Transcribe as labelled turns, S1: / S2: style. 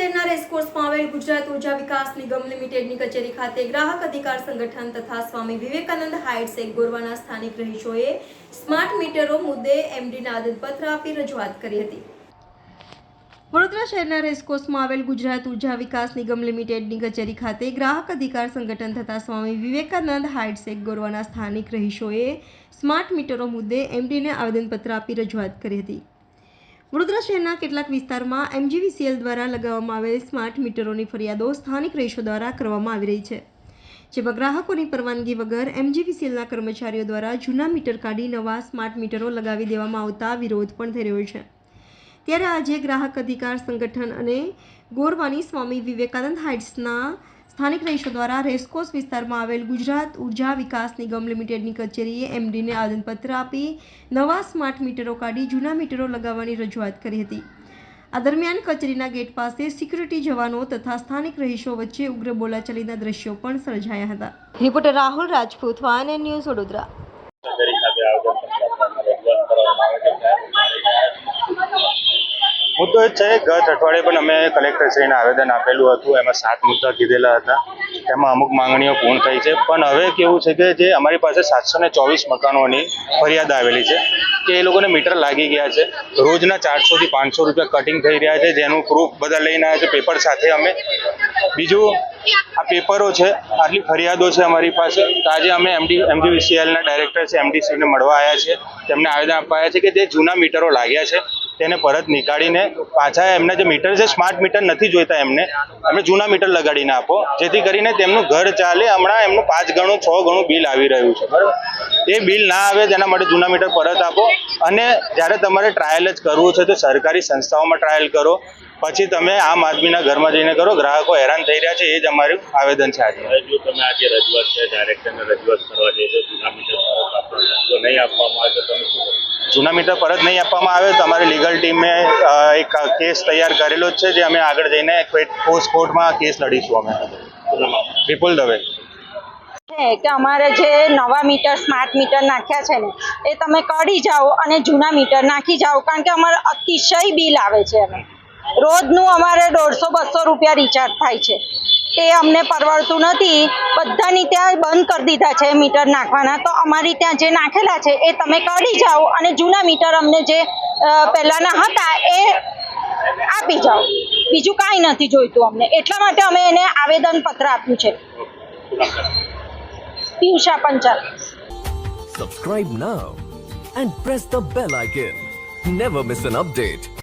S1: રેસકોર્સમાં આવેલ ગુજરાત ઊર્જા વિકાસ નિગમ લિમિટેડની કચેરી ખાતે ગ્રાહક અધિકાર સંગઠન તથા સ્વામી વિવેકાનંદ હાઇટ્સ એક ગોરવાના સ્થાનિક રહીશોએ સ્માર્ટ મીટરો મુદ્દે એમડીને આદતપત્ર આપી રજૂઆત કરી હતી. વડોદરા શહેરના રેસકોર્સમાં આવેલ ગુજરાત ઊર્જા વિકાસ નિગમ લિમિટેડની કચેરી ખાતે ગ્રાહક અધિકાર સંગઠન તથા સ્વામી વિવેકાનંદ હાઇટ્સ એક ગોરવાના સ્થાનિક રહીશોએ સ્માર્ટ મીટરો મુદ્દે એમડીને આવેદનપત્ર આપી રજૂઆત કરી હતી. વડોદરા શહેરના કેટલાક વિસ્તારમાં એમજીવીસીએલ દ્વારા લગાવવામાં આવેલ સ્માર્ટ મીટરોની ફરિયાદો સ્થાનિક રહીશો દ્વારા કરવામાં આવી રહી છે, જેમાં ગ્રાહકોની પરવાનગી વગર એમજીવીસીએલના કર્મચારીઓ દ્વારા જૂના મીટર કાઢી નવા સ્માર્ટ મીટરો લગાવી દેવામાં આવતા વિરોધ પણ થઈ રહ્યો છે. ત્યારે આજે ગ્રાહક અધિકાર સંગઠન અને ગોરવાની સ્વામી વિવેકાનંદ હાઇટ્સના સ્થાનિક રહીશો દ્વારા રેસકોર્સ વિસ્તારમાં આવેલ ગુજરાત ઊર્જા વિકાસ નિગમ લિમિટેડની કચેરીએ એમડીને આવેદનપત્ર આપી નવા સ્માર્ટ મીટરો કાઢી જૂના મીટરો લગાવવાની રજૂઆત કરી હતી. આ દરમિયાન કચેરીના ગેટ પાસે સિક્યુરિટી જવાનો તથા સ્થાનિક રહીશો વચ્ચે ઉગ્ર બોલાચાલીના દ્રશ્યો પણ સર્જાયા હતા. રિપોર્ટર રાહુલ રાજપૂત વાન ન્યૂઝ વડોદરા
S2: કચેરી ખાતે આવેદનપત્ર આપવામાં રજૂઆત કરવામાં આવે છે છે. ગત અઠવાડિયે પણ અમે કલેક્ટરશ્રીને આવેદન આપેલું હતું. એમાં સાત મુદ્દા કીધેલા હતા. એમાં અમુક માંગણીઓ પૂર્ણ થઈ છે. પણ હવે કેવું છે કે જે અમારી પાસે સાતસો ને ચોવીસ મકાનોની ફરિયાદ આવેલી છે કે એ લોકોને મીટર લાગી ગયા છે. રોજના ચારસોથી પાંચસો રૂપિયા કટિંગ થઈ રહ્યા છે. જેનું પ્રૂફ બધા લઈને આવ્યા છે. પેપર સાથે અમે બીજું આ પેપરો છે, આટલી ફરિયાદો છે અમારી પાસે. તો આજે અમે એમડી, એમજીવીસીએલના ડાયરેક્ટર છે, એમડીસીને મળવા આવ્યા છે. તેમને આવેદન આપવા આવ્યા છે કે જે જૂના મીટરો લાગ્યા છે. તેને પરત નીકાળીને પાછા એમના જે મીટર છે સ્માર્ટ મીટર નથી જોઈતા એમને એમને જૂના મીટર લગાડીને આપો. જેથી કરીને તેમનું ઘર ચાલે. હમણાં એમનું પાંચ ગણું, છ ગણું બિલ આવી રહ્યું છે, બરાબર? એ બિલ ના આવે તેના માટે જૂના મીટર પરત આપો. અને જ્યારે તમારે ટ્રાયલ જ કરવું છે, તો સરકારી સંસ્થાઓમાં ટ્રાયલ કરો. પછી તમે આમ આદમીના ઘરમાં જઈને કરો. ગ્રાહકો હેરાન થઈ રહ્યા છે, એ જ અમારું આવેદન છે આજે.
S3: જો તમે આજે રજૂઆત છે ડાયરેક્ટરને રજૂઆત કરવા જઈ તો જૂના મીટર નહીં આપવામાં આવે તો તમે શું
S2: જૂના મીટર પરત નહીં આપવામાં આવે. તો અમારી લીગલ ટીમે એક કેસ તૈયાર કરેલો જ છે, જે અમે આગળ જઈને પોસ્ટ કોર્ટમાં કેસ લડીશું અમે. વિપુલ દવે.
S4: કે અમારે જે નવા મીટર સ્માર્ટ મીટર નાખ્યા છે ને, એ તમે કાઢી જાઓ અને જૂના મીટર નાખી જાઓ, કારણ કે અમારે અતિશય બિલ આવે છે અમે રોજનું અમારે દોઢસો, બસો રૂપિયા રિચાર્જ થાય છે. તે અમને પરવડતું નથી. બધાની ત્યાં બંધ કરી દીધા છે મીટર નાખવાના. તો અમારી ત્યાં જે નાખેલા છે એ તમે કાઢી જાઓ અને જૂના મીટર અમને જે પહેલાંના હતા એ આપી જાઓ. બીજું કાંઈ નથી જોઈતું અમને. એટલા માટે અમે એને આવેદનપત્ર આપ્યું છે. Piyusha Panchal.
S5: Subscribe now and press the bell icon never miss an update.